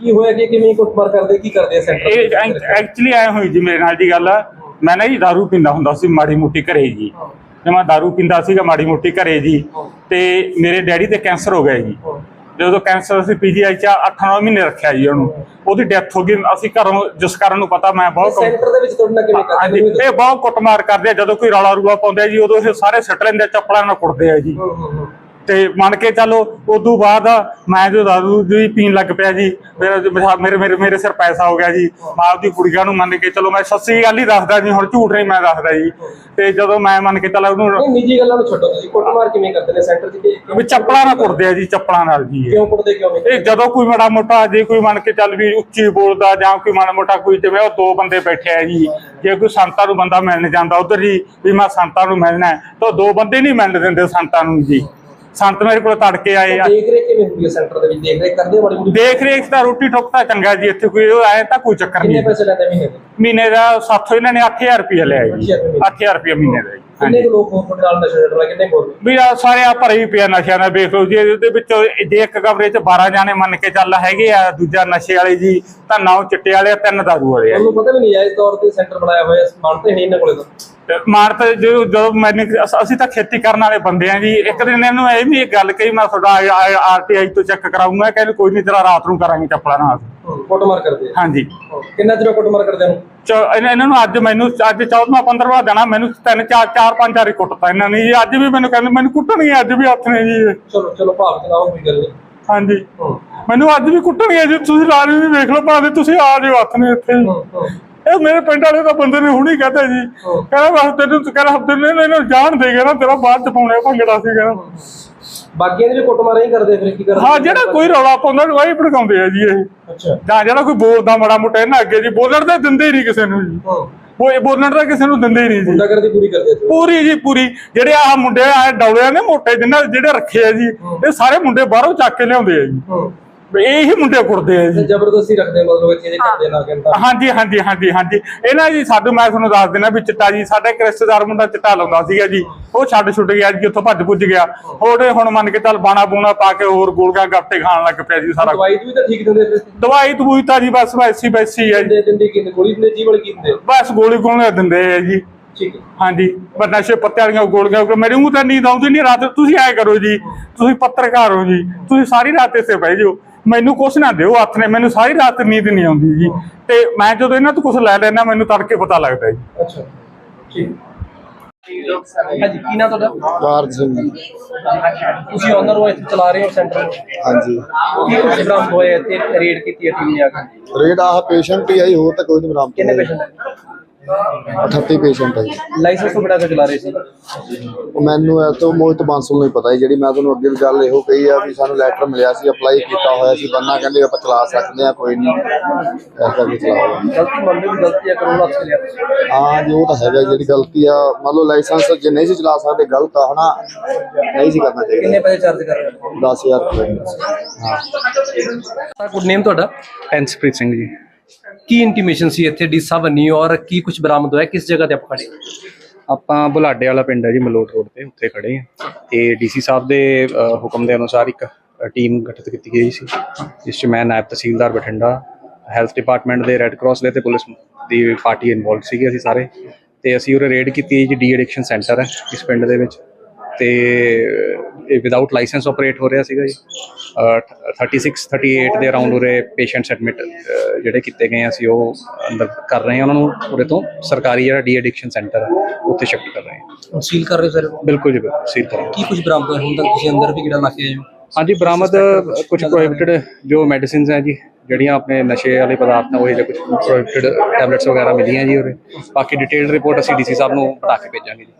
ਕੀ ਹੋਇਆ ਕਿ ਕਿਵੇਂ ਕੁੱਟਮਾਰ ਕਰਦੇ ਕੀ ਕਰਦੇ ਆ ਸੈਂਟਰ ਇਹ ਐਕਚੁਅਲੀ ਐ ਹੋਈ ਜੀ ਮੇਰੇ ਨਾਲ ਦੀ ਗੱਲ ਮੈਂ ਨਾ ਜੀ दारू ਪੀਂਦਾ ਹੁੰਦਾ ਸੀ ਮਾੜੀ ਮੋਟੀ ਘਰੇ ਜੀ ਤੇ ਮੈਂ दारू ਪੀਂਦਾ ਸੀਗਾ ਮਾੜੀ ਮੋਟੀ ਘਰੇ ਜੀ ਤੇ ਮੇਰੇ ਡੈਡੀ ਤੇ ਕੈਂਸਰ ਹੋ ਗਿਆ ਜੀ ਜਦੋਂ ਕੈਂਸਰ ਅਸੀਂ ਪੀਜੀਆਈ ਚ 8-9 ਮਹੀਨੇ ਰੱਖਿਆ ਜੀ ਉਹਨੂੰ ਉਹਦੀ ਡੈਥ ਹੋ ਗਈ ਅਸੀਂ ਘਰੋਂ ਜਿਸ ਕਾਰਨ ਨੂੰ ਪਤਾ ਮੈਂ ਬਹੁਤ ਸੈਂਟਰ ਦੇ ਵਿੱਚ ਤੁਹਾਡੇ ਨਾਲ ਕਿਵੇਂ ਕਰਦੇ ਹਾਂਜੀ ਮੈਨੂੰ ਇਹ ਬਹੁਤ ਕੁੱਟਮਾਰ ਕਰਦੇ ਆ ਜਦੋਂ ਕੋਈ ਰੌਲਾ ਰੂਆ ਪਾਉਂਦੇ ਆ ਜੀ ਉਦੋਂ ਇਹ ਸਾਰੇ ਸੱਟ ਲੈਂਦੇ ਆ, ਚੱਪਲਾਂ ਨਾਲ ਕੁੱਟਦੇ ਆ ਜੀ ਹੂੰ, ਹੂੰ, ਹੂੰ। ਤੇ ਮੰਨ ਕੇ ਚੱਲੋ ਉਦੋਂ ਬਾਅਦ ਮੈਂ ਜੋ ਦਾਰੂ ਜੀ ਪੀਣ ਲੱਗ ਪਿਆ ਜੀ। ਮੇਰਾ ਜੋ ਮੇਰਾ- ਮੇਰੇ ਸਿਰ ਪੈਸਾ ਹੋ ਗਿਆ ਜੀ। ਮੈਂ ਆਪਦੀ ਕੁੜੀਆਂ ਨੂੰ ਮੰਨ ਕੇ ਚਲੋ ਮੈਂ ਸੱਚੀ ਗੱਲ ਹੀ ਦੱਸਦਾ ਜੀ ਹੁਣ ਝੂਠ ਨਹੀਂ ਮੈਂ ਦੱਸਦਾ ਜੀ। ਤੇ ਜਦੋਂ ਮੈਂ ਮੰਨ ਕੇ ਚੱਲ ਉਹਨੂੰ ਨਿੱਜੀ ਗੱਲਾਂ ਨੂੰ ਛੱਡੋ ਤੁਸੀਂ। ਕੁੱਟਮਾਰ ਕਿਵੇਂ ਕਰਦੇ ਨੇ? ਸੈਂਟਰ ਕਿ- ਵੀ ਚੱਪਲਾਂ ਨਾਲ ਕੁੱਟਦੇ ਆ ਜੀ ਚੱਪਲਾਂ ਨਾਲ ਜੀ। ਕਿਉਂ ਕੁੱਟਦੇ ਕਿਉਂ ਇਹ ਜਦੋਂ ਕੋਈ ਮਾੜਾ ਮੋਟਾ ਜੇ ਕੋਈ ਮੰਨ ਕੇ ਚੱਲ ਵੀ ਉੱਚੀ ਬੋਲਦਾ ਜਾਂ ਕੋਈ ਮਾੜਾ ਮੋਟਾ ਕੋਈ ਜਿਵੇਂ ਉਹ ਦੋ ਬੰਦੇ ਬੈਠੇ ਆ ਜੀ। ਜੇ ਕੋਈ ਸੰਤਾਂ ਨੂੰ ਬੰਦਾ ਮਿਲਣ ਜਾਂਦਾ ਉਧਰ ਜੀ ਵੀ ਮੈਂ ਸੰਤਾਂ ਨੂੰ ਮਿਲਣਾ ਤਾਂ ਦੋ ਬੰਦੇ ਨਹੀਂ ਮਿਲਣ ਦਿੰਦੇ ਸੰਤਾਂ ਨੂੰ ਜੀ। ਸੰਤ ਮੇਰੇ ਕੋਲ ਤੜਕੇ ਆਏ ਆ। ਦੇਖ ਰੇਖ ਕਿਵੇਂ ਹੁੰਦੀ ਹੈ ਸੈਂਟਰ ਦੇ ਵਿੱਚ? ਦੇਖ ਰੇਖ ਕਰਦੇ ਬੜੀ ਬੜੀ ਦੇਖ ਰੇਖ ਤਾਂ ਰੋਟੀ ਟੁੱਕ ਤਾਂ ਚੰਗਾ ਜੀ ਇੱਥੇ ਕੋਈ ਉਹ ਆਏ ਤਾਂ ਕੋਈ ਚੱਕਰ ਕਿੰਨੇ ਨਹੀਂ। ਪੈਸੇ ਲੈਂਦੇ ਮਹੀਨੇ ਦੇ? ਮਹੀਨੇ ਦਾ ਸਾਥੋਂ ਇਹਨਾਂ ਨੇ 8000 ਰੁਪਏ ਲਿਆ ਜੀ। 8000 ਰੁਪਏ ਮਹੀਨੇ ਦਾ ਜੀ। ਕਿੰਨੇ ਹਾਂਜੀ। ਕੁ ਲੋਕ ਹੋਰ ਨਾਲ ਨਸ਼ਾ ਛੱਡਣਾ ਕਿੰਨੇ ਹੋਰ? ਵੀ ਆ ਸਾਰੇ ਆ ਭਰੇ ਹੀ ਪਿਆ ਨਸ਼ਿਆਂ ਨਾਲ ਵੇਖ ਲਓ ਜੀ ਇਹਦੇ ਵਿੱਚ ਜੇ ਇੱਕ ਕਮਰੇ 'ਚ 12 ਜਾਣੇ ਮੰਨ ਕੇ ਚੱਲ ਹੈਗੇ ਆ ਦੂਜਾ ਨਸ਼ੇ ਵਾਲੇ ਜੀ ਤਾਂ ਨੌ ਚਿੱਟੇ ਵਾਲੇ ਆ, ਤਿੰਨ ਦਾਰੂ ਵਾਲੇ ਆ। ਤੁਹਾਨੂੰ ਪਤਾ ਵੀ ਨਹੀਂ ਇਸ ਤੌਰ ਤੇ ਸੈਂਟਰ ਬਣਾਇਆ ਹੋਇਆ ਸਮਾਨ ਤੇ ਹੈ ਇਹਨਾਂ ਕੋਲੇ ਤਾਂ? ਤੇ ਮਾਰ ਤਾਂ ਜੋ ਜਦੋਂ ਮੈਨੂੰ ਅਸ- ਅਸੀਂ ਤਾਂ ਖੇਤੀ ਕਰਨ ਵਾਲੇ ਬੰਦੇ ਆ ਜੀ ਇੱਕ ਦਿਨ ਇਹਨੂੰ ਇਹ ਵੀ ਇੱਕ ਗੱਲ ਕਹੀ ਮੈਂ ਤੁਹਾਡਾ ਆਰਟੀਆਈ ਤੋਂ ਚੈੱਕ ਕਰਾਉਂਗਾ ਕਹਿੰਦੇ ਕੋਈ ਨਹੀਂ ਤੇਰਾ ਰਾਤ ਨੂੰ ਕਰਾਂਗੇ ਚੱਪਲਾਂ ਨਾਲ। ਕੁੱਟਮਾਰ ਕਰਦੇ ਆ। ਹਾਂਜੀ। ਹੂੰ, ਕਿੰਨਾ ਚਿਰ ਕੁੱਟਮਾਰ ਕਰਦੇ ਨੂੰ ਚ- ਇਹਨਾਂ ਇਹਨਾਂ ਨੂੰ ਅੱਜ ਮੈਨੂੰ ਅੱਜ 14ਵਾਂ 15ਵਾਂ ਦੇਣਾ ਮੈਨੂੰ ਤਿੰਨ ਚਾਰ ਚਾਰ ਪੰਜ ਵਾਰੀ ਕੁੱਟਤਾ ਇਹਨਾਂ ਨੇ ਜੀ। ਅੱਜ ਵੀ ਮੈਨੂੰ ਕਹਿੰਦੇ ਮੈਨੂੰ ਕੁੱਟਣਗੇ ਅੱਜ ਵੀ ਹੱਥ ਨੇ ਜੀ ਇਹ। ਚਲੋ ਚਲੋ ਭਾਵ ਚਲਾਓ ਕੋਈ ਗੱਲ ਨਹੀਂ ਹਾਂਜੀ। ਹੂੰ, ਮੈਨੂੰ ਅੱਜ ਵੀ ਕੁੱਟਣਗੇ ਜੀ। ਤੁਸੀਂ ਲਾਰੇ ਵੀ ਵੇਖ ਲਓ ਭਾਵੇਂ ਤੁਸੀਂ ਆ ਜਾਓ ਹੱਥ ਨੇ ਇੱਥੇ। ਹੀ। ਹੂੰ, ਹੂੰ। ਇਹ ਮੇਰੇ ਪਿੰਡ ਵਾਲੇ ਤਾਂ ਬੰਦੇ ਨੇ ਹੁਣੀ ਕਹਤਾ ਜੀ। ਕਹਿੰਦਾ ਬਸ ਤੈਨੂੰ ਕਹਿੰਦਾ ਹਫ਼ਤੇ ਨੇ ਇਹਨੂੰ ਜਾਣ ਦੇਗਾ ਨਾ ਤੇਰਾ ਬਾਅਦ ਚ ਪਾਉਣੇ ਭੰਗੜਾ ਸੀ ਕਹਿੰਦਾ। ਬਾਕੀਆਂ ਦੇ ਵੀ ਕੁੱਟਮਾਰ ਹੀ ਕਰਦੇ ਫਿਰ ਕੀ ਕਰਦੇ ਹਾਂ ਜਿਹੜਾ ਕੋਈ ਰੌਲਾ ਪਾਉਂਦਾ ਉਹ ਹੀ ਭੜਕਾਉਂਦੇ ਆ ਜੀ ਇਹ। ਅੱਛਾ। ਜਾਂ ਜਿਹੜਾ ਕੋਈ ਬੋਲਦਾ ਮਾੜਾ ਮੋਟਾ ਇਹਨਾਂ ਅੱਗੇ ਜੀ ਬੋਲਣ ਤਾਂ ਦਿੰਦੇ ਹੀ ਨਹੀਂ ਕਿਸੇ ਨੂੰ ਜੀ। ਉਹ ਇਹ ਬੋਲਣ ਤਾਂ ਕਿਸੇ ਨੂੰ ਦਿੰਦੇ ਹੀ ਨਹੀਂ ਜੀ। ਗੁੰਡਾਗਰਦੀ ਪੂਰੀ ਕਰਦੇ ਆ ਪੂਰੀ ਜੀ ਪੂਰੀ। ਜਿਹੜੇ ਆਹ ਮੁੰਡੇ ਆ ਡੌਲਿਆਂ ਨੇ ਮੋਟੇ ਜਿੰਨਾ ਜਿਹੜੇ ਰੱਖੇ ਆ ਜੀ ਇਹ ਸਾਰੇ ਮੁੰਡੇ ਬਾਹਰੋਂ ਚੱਕ ਕੇ ਲਿਆਉਂਦੇ ਆ ਜੀ। ਇਹੀ ਮੁੰਡੇ ਕੁੱਟਦੇ ਆ ਜੀ। ਜ਼ਬਰਦਸਤੀ ਰੱਖਦੇ ਮਤਲਬ ਇੱਥੇ ਜੇ ਕਰਦੇ ਨਾ ਕਹਿੰਦਾ ਹਾਂਜੀ ਹਾਂਜੀ ਹਾਂਜੀ ਹਾਂਜੀ। ਇਹਨਾਂ ਜੀ ਸਾਡੇ ਮੈਂ ਤੁਹਾਨੂੰ ਦੱਸ ਦਿੰਦਾ ਵੀ ਚਿੱਟਾ ਜੀ ਸਾਡਾ ਇੱਕ ਰਿਸ਼ਤੇਦਾਰ ਮੁੰਡਾ ਚਿੱਟਾ ਲਾਉਂਦਾ ਸੀਗਾ ਜੀ। ਉਹ ਛੱਡ ਛੁੱਟ ਗਿਆ ਜੀ ਉੱਥੋਂ ਭੱਜ ਭੁੱਜ ਗਿਆ। ਹੋਰ ਹੁਣ ਮੰਨ ਕੇ ਚੱਲ ਬਾਣਾ ਬੂਣਾ ਪਾ ਕੇ ਹੋਰ ਗੋਲਗਾ ਗੱਪੇ ਖਾਣ ਲੱਗ ਪਿਆ ਜੀ ਸਾਰਾ। ਦਵਾਈ ਵੀ ਤਾਂ ਠੀਕ ਦਿੰਦੇ ਦਵਾਈ ਦਵੂਈ ਤਾਂ ਜੀ ਬਸ ਵੈਸੀ ਵੈਸੀ ਹੈ ਜੀ। ਦਿੰਦੇ ਦਿੰਦੇ ਕਿੰਨੇ ਗੋਲੀ ਦਿੰਦੇ ਜੀ ਵਾਲੀ ਕੀ ਦਿੰਦੇ? ਬਸ ਗੋਲੀ ਗੋਲੀਆਂ ਦਿੰਦੇ ਆ ਜੀ। ਠੀਕ ਹੈ। ਹਾਂਜੀ ਪਰ ਨਸ਼ੇ ਪੱਤੇ ਵਾਲੀਆਂ ਗੋਲੀਆਂ ਮੇਰੇ ਮੂੰਹ ਤਾਂ ਨੀਂਦ ਆਉਂਦੀ ਨਹੀਂ ਰਾਤ। ਤੁਸੀਂ ਐ ਕਰੋ ਜੀ ਤੁਸੀਂ ਪੱਤਰਕਾਰ ਹੋ ਜੀ। ਤੁਸੀਂ ਸਾਰੀ ਰਾਤ ਇੱਥੇ ਬਹਿ ਜਾਓ। ਮੈਨੂੰ ਕੁਛ ਨਾ ਦਿਓ ਹੱਥ ਨੇ ਮੈਨੂੰ ਸਾਰੀ ਰਾਤ ਨੀਂਦ ਨਹੀਂ ਆਉਂਦੀ ਜੀ। ਤੇ ਮੈਂ ਜਦੋਂ ਇਹਨਾਂ ਤੋਂ ਕੁਛ ਲੈ ਲੈਣਾ ਮੈਨੂੰ ਤੜਕੇ ਪਤਾ ਲੱਗਦਾ ਜੀ। ਅੱਛਾ। ਠੀਕ। ਹਾਂਜੀ ਕੀ ਨਾ ਤੁਹਾਡਾ? ਬਾਰ ਸਿੰਘ ਤੁਸੀਂ ਓਨਰ ਹੋ ਇੱਥੇ ਚਲਾ ਰਹੇ ਹੋ ਸੈਂਟਰ ਨੂੰ ਹਾਂਜੀ। ਕੀ ਕੁਝ ਬਰਾਮਦ ਹੋਇਆ ਇੱਥੇ? ਰੇਡ ਕੀਤੀ ਹੈ ਟੀਮ ਨੇ ਆ ਕੇ? ਰੇਟ ਆਹ ਪੇਸ਼ੈਂਟ ਹੀ ਆਈ ਹੋਰ ਤਾਂ ਕੋਈ ਨਹੀਂ ਬਰਾਮਦ ਕਿੰਨੇ ਹੋਇਆ। ਪੇਸ਼ੈਂਟ ਹੈ 38 ਪੇਸ਼ੈਂਟ ਹੈ ਜੀ। ਲਾਇਸੈਂਸ ਤੋਂ ਬਿਨਾਂ ਕਿਉਂ ਚਲਾ ਰਹੇ ਸੀ? ਉਹ ਮੈਨੂੰ ਇਹ ਤੋਂ ਮੋਹਿਤ ਬਾਂਸਲ ਨੂੰ ਹੀ ਪਤਾ ਹੈ ਜਿਹੜੀ ਮੈਂ ਤੁਹਾਨੂੰ ਅੱਗੇ ਵੀ ਗੱਲ ਇਹੋ ਕਹੀ ਆ ਵੀ ਸਾਨੂੰ ਲੈਟਰ ਮਿਲਿਆ ਸੀ ਅਪਲਾਈ ਕੀਤਾ ਹੋਇਆ ਸੀ ਬੰਨਾ ਕਹਿੰਦੇ ਆਪਾਂ ਚਲਾ ਸਕਦੇ ਆ ਕੋਈ ਨਹੀਂ। ਐਸਾ ਵੀ ਚਲਾਓ ਗਲਤੀ ਮੰਨਦੇ ਵੀ ਗਲਤੀ ਹੈ ਕਰੋਨਾ ਹੱਥ ਲਿਆ। ਹਾਂ ਜੀ ਉਹ ਤਾਂ ਹੈਗਾ ਜਿਹੜੀ ਗਲਤੀ ਆ ਮੰਨ ਲਓ ਲਾਇਸੈਂਸ ਜੇ ਨਹੀਂ ਸੀ ਚਲਾ ਸਕਦੇ ਗਲਤ ਆ ਹਨਾ? ਨਹੀਂ ਸੀ ਕਰਨਾ ਕਿੰਨੇ ਚਾਹੀਦਾ ਪੈਸੇ ਚਾਰਜ ਕਰ ਰਹੇ ਹੋ? 10000 ਰੁਪਏ। ਹਾਂ। ਸਰ ਗੁੱਡ ਨੇਮ ਤੁਹਾਡਾ? ਹੰਸਪ੍ਰੀਤ ਸਿੰਘ ਜੀ। ਕੀ ਇੰਟੀਮੇਸ਼ਨ ਸੀ ਇੱਥੇ ਡੀ ਸਾਹਿਬ ਬਣੀ ਔਰ ਕੀ ਕੁਝ ਬਰਾਮਦ ਹੋਇਆ? ਕਿਸ ਜਗ੍ਹਾ ਤੇ ਆਪ ਖੜੇ ਆਪਾਂ ਬੁਲਾਡੇ ਵਾਲਾ ਪਿੰਡ ਹੈ ਜੀ ਮਲੋਟ ਰੋਡ ਤੇ ਉੱਥੇ ਖੜੇ ਹਾਂ। ਤੇ ਡੀਸੀ ਸਾਹਿਬ ਦੇ ਅ, ਹੁਕਮ ਦੇ ਅਨੁਸਾਰ ਇੱਕ ਅ, ਟੀਮ ਗਠਿਤ ਕੀਤੀ ਗਈ ਸੀ ਜਿਸ 'ਚ ਮੈਂ ਨਾਇਬ ਤਹਿਸੀਲਦਾਰ ਬਠਿੰਡਾ ਹੈਲਥ ਡਿਪਾਰਟਮੈਂਟ ਦੇ ਰੈੱਡ ਕਰਾਸ ਦੇ ਤੇ ਪੁਲਿਸ ਦੀ ਪਾਰਟੀ ਇਨਵੋਲਵ ਸੀਗੀ ਅਸੀਂ ਸਾਰੇ। ਤੇ ਅਸੀਂ ਉਰੇ ਰੇਡ ਕੀਤੀ ਜੀ ਡੀ ਐਡਿਕਸ਼ਨ ਸੈਂਟਰ ਹੈ ਇਸ ਪਿੰਡ ਦੇ ਵਿੱਚ। ਤੇ ਇਹ ਵਿਦਆਊਟ ਲਾਇਸੈਂਸ ਆਪਰੇਟ ਹੋ ਰਿਹਾ ਸੀਗਾ ਜੀ। ਅ, 36 38 ਦੇ ਅਰਾਊਂਡ ਉਰੇ ਪੇਸ਼ੈਂਟਸ ਐਡਮਿਟ ਜਿਹੜੇ ਕੀਤੇ ਗਏ ਆ, ਅਸੀਂ ਉਹ ਅੰਦਰ ਕਰ ਰਹੇ ਹਾਂ ਉਹਨਾਂ ਨੂੰ ਉਰੇ ਤੋਂ ਸਰਕਾਰੀ ਜਿਹੜਾ ਡੀ ਐਡਿਕਸ਼ਨ ਸੈਂਟਰ ਹੈ ਉੱਥੇ ਸ਼ਿਫਟ ਕਰ ਰਹੇ ਹਾਂ ਸੀਲ ਕਰ ਰਹੇ ਸਰ? ਬਿਲਕੁਲ ਜੀ ਬਿਲਕੁਲ ਸੀਲ ਕਰਾਂਗੇ ਕੀ ਕੁਝ ਬਰਾਮਦ ਹੁਣ ਤੱਕ ਤੁਸੀਂ ਅੰਦਰ ਵੀ ਕਿਹੜਾ ਲਾ ਕੇ ਆਏ ਹੋ? ਹਾਂਜੀ ਬਰਾਮਦ ਕੁਝ ਪ੍ਰੋਹਿਬਿਟਡ ਜੋ ਮੈਡੀਸਿਨਸ ਹੈ ਜੀ ਜਿਹੜੀਆਂ ਆਪਣੇ ਨਸ਼ੇ ਵਾਲੇ ਪਦਾਰਥ ਉਹ ਜਿਹੇ ਕੁਝ ਪ੍ਰੋਹਿਬਿਟਡ ਟੈਬਲੇਟਸ ਵਗੈਰਾ ਮਿਲੀਆਂ ਜੀ ਉਰੇ। ਬਾਕੀ ਡਿਟੇਲਡ ਰਿਪੋਰਟ ਅਸੀਂ ਡੀਸੀ ਸਾਹਿਬ ਨੂੰ ਬਣਾ ਕੇ ਭੇਜਾਂਗੇ ਜੀ।